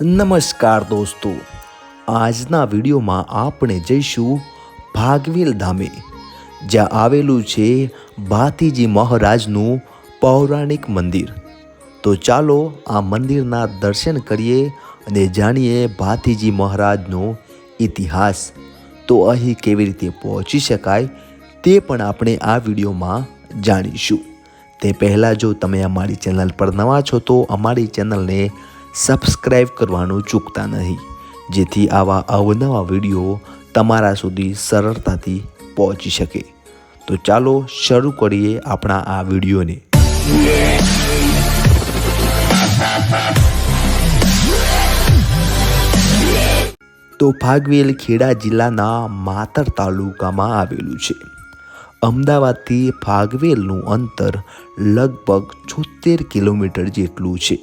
નમસ્કાર દોસ્તો. આજના વિડીયોમાં આપણે જઈશું ભાગવેલ ધામે, જ્યાં આવેલું છે ભાતીજી મહારાજનું પૌરાણિક મંદિર. તો ચાલો આ મંદિરના દર્શન કરીએ અને જાણીએ ભાતીજી મહારાજનો ઇતિહાસ. તો અહીં કેવી રીતે પહોંચી શકાય તે પણ આપણે આ વિડીયોમાં જાણીશું. તે પહેલાં જો તમે અમારી ચેનલ પર નવા છો તો અમારી ચેનલને સબસ્ક્રાઈબ કરવાનું ચૂકતા નહીં. જેથી આવા અવનવા વીડિયો તમારા સુધી સરળતાથી પહોંચી શકે. તો ચાલો શરૂ કરીએ આપણા આ વિડીયોને. તો ભાગવેલ ખેડા જિલ્લાના માતર તાલુકામાં આવેલું છે. અમદાવાદથી ભાગવેલનું અંતર લગભગ છોતેર કિલોમીટર જેટલું છે.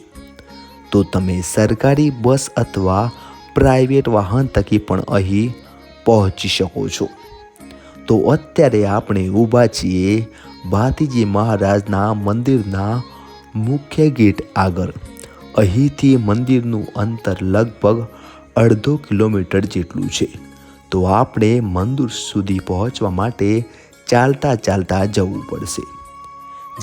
તો તમે સરકારી બસ અથવા પ્રાઇવેટ વાહન થકી પણ અહીં પહોંચી શકો છો. તો અત્યારે આપણે ઊભા છીએ ભાતીજી મહારાજના મંદિરના મુખ્ય ગેટ આગળ. અહીંથી મંદિરનું અંતર લગભગ અડધો કિલોમીટર જેટલું છે. તો આપણે મંદિર સુધી પહોંચવા માટે ચાલતા ચાલતા જવું પડશે.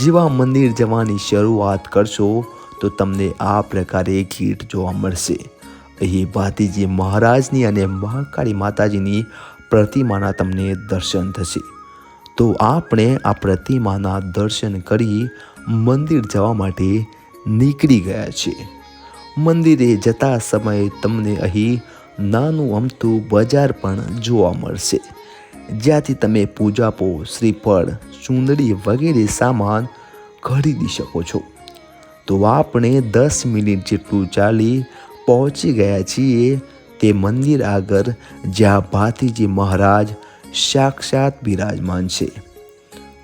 જેવા મંદિર જવાની શરૂઆત કરશો તો તમને આ પ્રકારે ગીટ જોવા મળશે. અહીં ભાતીજી મહારાજની અને મહાકાળી માતાજીની પ્રતિમાના તમને દર્શન થશે. તો આપણે આ પ્રતિમાના દર્શન કરી મંદિર જવા માટે નીકળી ગયા છીએ. મંદિરે જતા સમયે તમને અહીં નાનું અમતું બજાર પણ જોવા મળશે. જ્યાંથી તમે પૂજાપો, શ્રીફળ, ચૂંદડી વગેરે સામાન ખરીદી શકો છો. તો આપણે દસ મિનિટ જેટલું ચાલી પહોંચી ગયા છીએ તે મંદિર આગળ, જ્યાં ભાતીજી મહારાજ સાક્ષાત બિરાજમાન છે.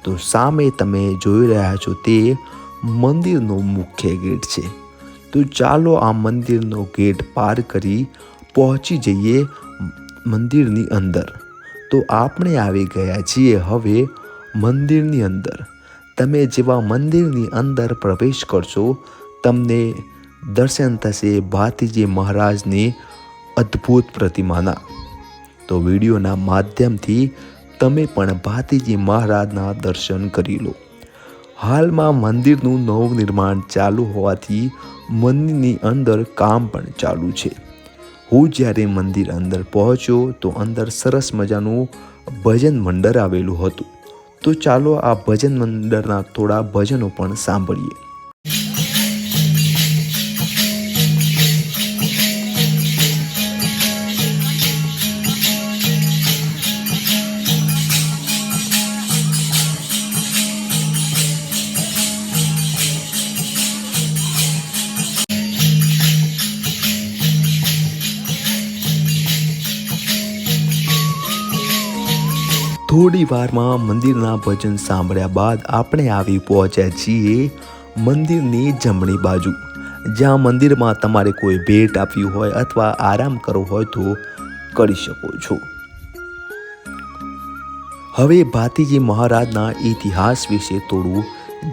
તો સામે તમે જોઈ રહ્યા છો તે મંદિરનો મુખ્ય ગેટ છે. તો ચાલો આ મંદિરનો ગેટ પાર કરી પહોંચી જઈએ મંદિરની અંદર. તો આપણે આવી ગયા છીએ હવે મંદિરની અંદર. તમે જેવા મંદિરની અંદર પ્રવેશ કરશો, તમને દર્શન થશે ભાતીજી મહારાજની અદ્ભુત પ્રતિમાના. તો વિડીયોના માધ્યમથી તમે પણ ભાતીજી મહારાજના દર્શન કરી લો. હાલમાં મંદિરનું નવનિર્માણ ચાલુ હોવાથી મંદિરની અંદર કામ પણ ચાલુ છે. હું જ્યારે મંદિર અંદર પહોંચ્યો તો અંદર સરસ મજાનું ભજન મંડળ આવેલું હતું. તો ચાલો આ ભજન મંડળના થોડા ભજનો પણ સાંભળીએ. થોડી વારમાં મંદિરના ભજન સાંભળ્યા બાદ આપણે આવી પહોંચ્યા છીએ મંદિરની જમણી બાજુ. જ્યાં મંદિરમાં તમારે કોઈ ભેટ આપવી હોય અથવા આરામ કરવો હોય તો કરી શકો છો. હવે ભાતીજી મહારાજના ઇતિહાસ વિશે થોડું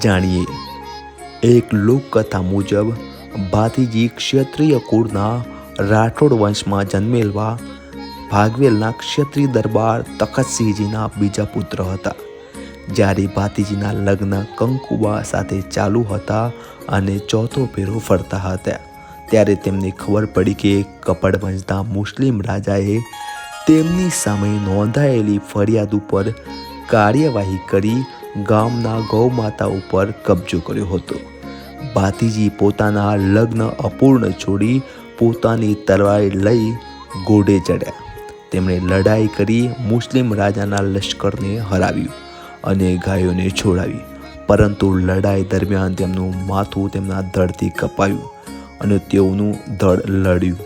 જાણીએ. એક લોકકથા મુજબ, ભાતીજી ક્ષત્રિય કુળના રાઠોડ વંશમાં જન્મેલવા ભાગવેલના ક્ષત્રિય દરબાર તખતસિંહજીના બીજા પુત્ર હતા. જ્યારે ભાતીજીના લગ્ન કંકુબા સાથે ચાલુ હતા અને ચોથો ફેરો ફરતા હતા, ત્યારે તેમને ખબર પડી કે કપડવંશના મુસ્લિમ રાજાએ તેમની સામે નોંધાયેલી ફરિયાદ ઉપર કાર્યવાહી કરી ગામના ગૌમાતા ઉપર કબજો કર્યો હતો. ભાતીજી પોતાના લગ્ન અપૂર્ણ છોડી પોતાની તલવાર લઈ ઘોડે ચડ્યા. તેમણે લડાઈ કરી મુસ્લિમ રાજાના લશ્કરને હરાવ્યું અને ગાયોને છોડાવી. પરંતુ લડાઈ દરમિયાન તેમનું માથું તેમના ધડથી કપાયું અને તેઓનું ધડ લડ્યું.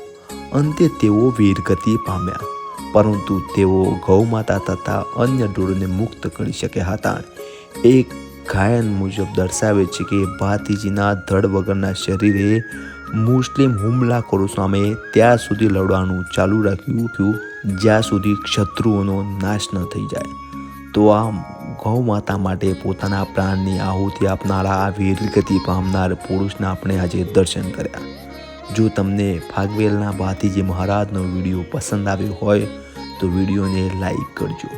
અંતે તેઓ વીરગતિ પામ્યા. પરંતુ તેઓ ગૌમાતા તથા અન્ય ઢોરોને મુક્ત કરી શક્યા હતા. એક ગાયન મુજબ દર્શાવે છે કે ભાતીજીના ધડ વગરના શરીરે મુસ્લિમ હુમલાખોરો સામે ત્યાં સુધી લડવાનું ચાલુ રાખ્યું હતું, જ્યાં સુધી શત્રુઓનો નાશ ન થઈ જાય. તો આ ગૌ માતા માટે પોતાના પ્રાણની આહુતિ આપનારા આ વીરગતિ પામનાર પુરુષના આપણે આજે દર્શન કર્યા. જો તમને ફાગવેલના ભાતીજી મહારાજનો વીડિયો પસંદ આવ્યો હોય, તો વિડીયોને લાઈક કરજો.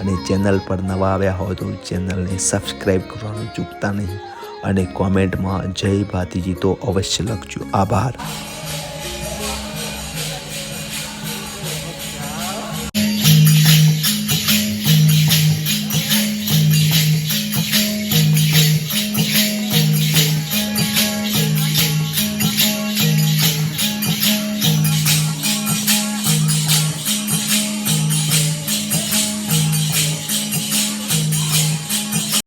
અને ચેનલ પર નવા આવ્યા હોય તો ચેનલને સબસ્ક્રાઈબ કરવાનું ચૂકતા નહીં. અને કોમેન્ટમાં જય ભાતીજી તો અવશ્ય લખજો. આભાર.